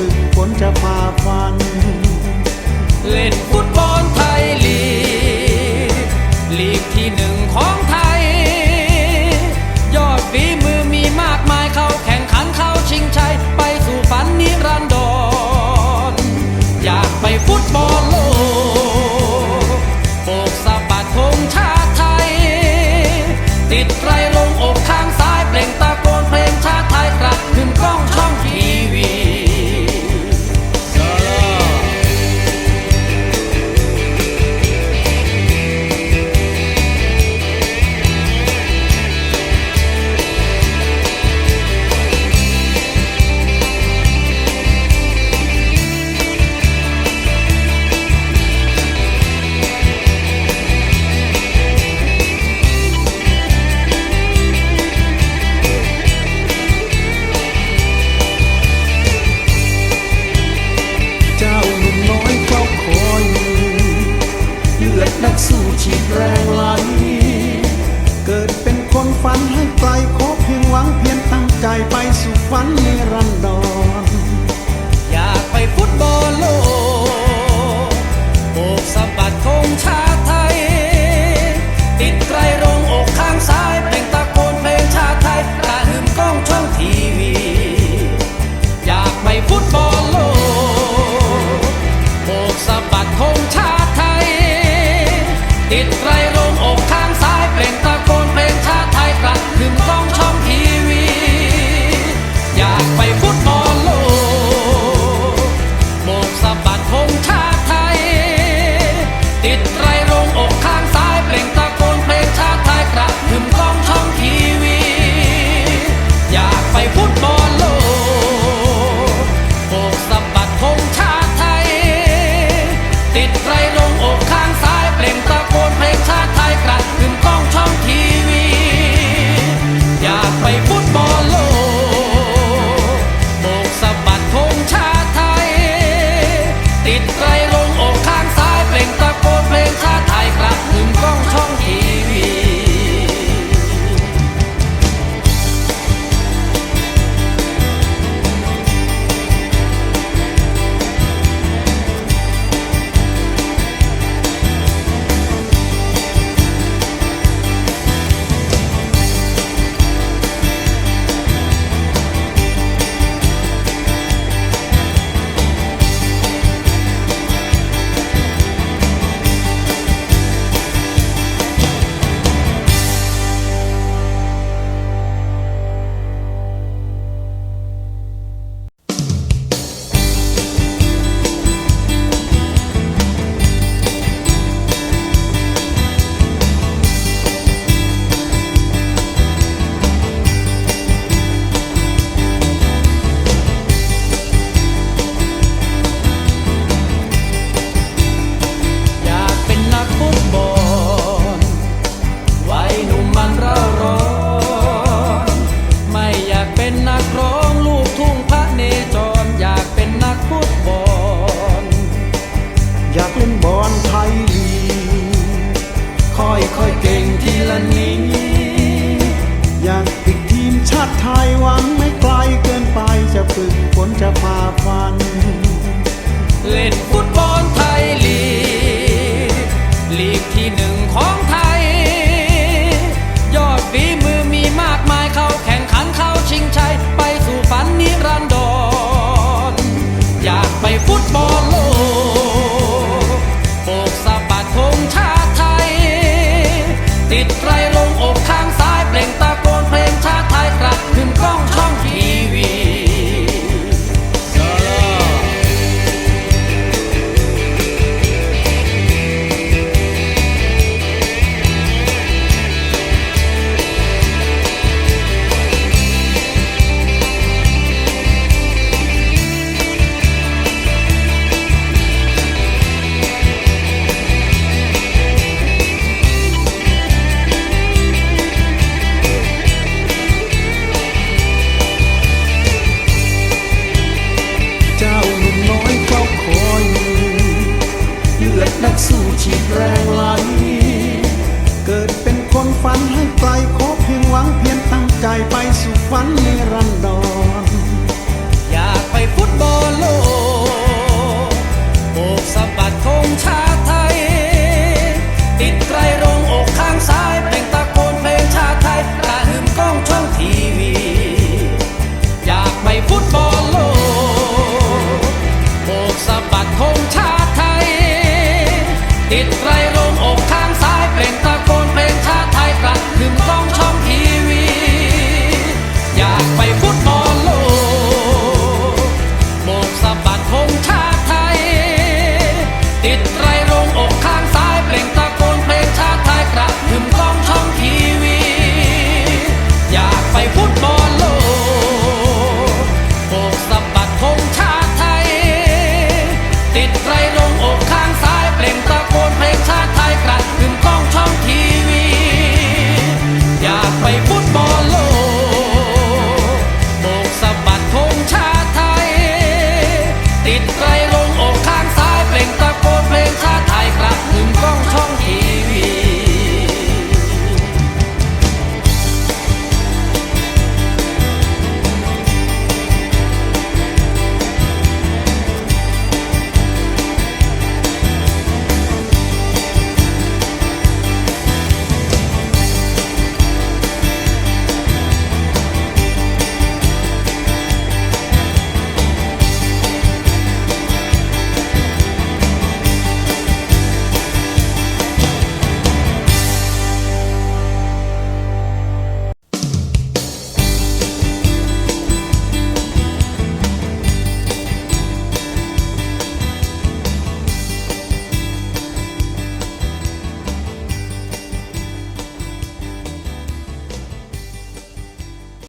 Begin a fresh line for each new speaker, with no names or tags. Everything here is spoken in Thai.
ถึง
ฝนจะฝ่า
ฟัน เล่น football. อรไทยลี
ค่อยค่อยเก่งทีละนิดอยากติดทีมชาติไทยหวังไม่ไกลเกินไปจะฝึกฝนจะพาฟัน
เล่นฟุตบอลไทยลีก ฝัน
ให้ไกลขอเพียงหวังเพียงตั้งใจไปสู่ฝันในรันดอน
อยากไปฟุตบอลโลกโบกสะบัดธงชาติไทย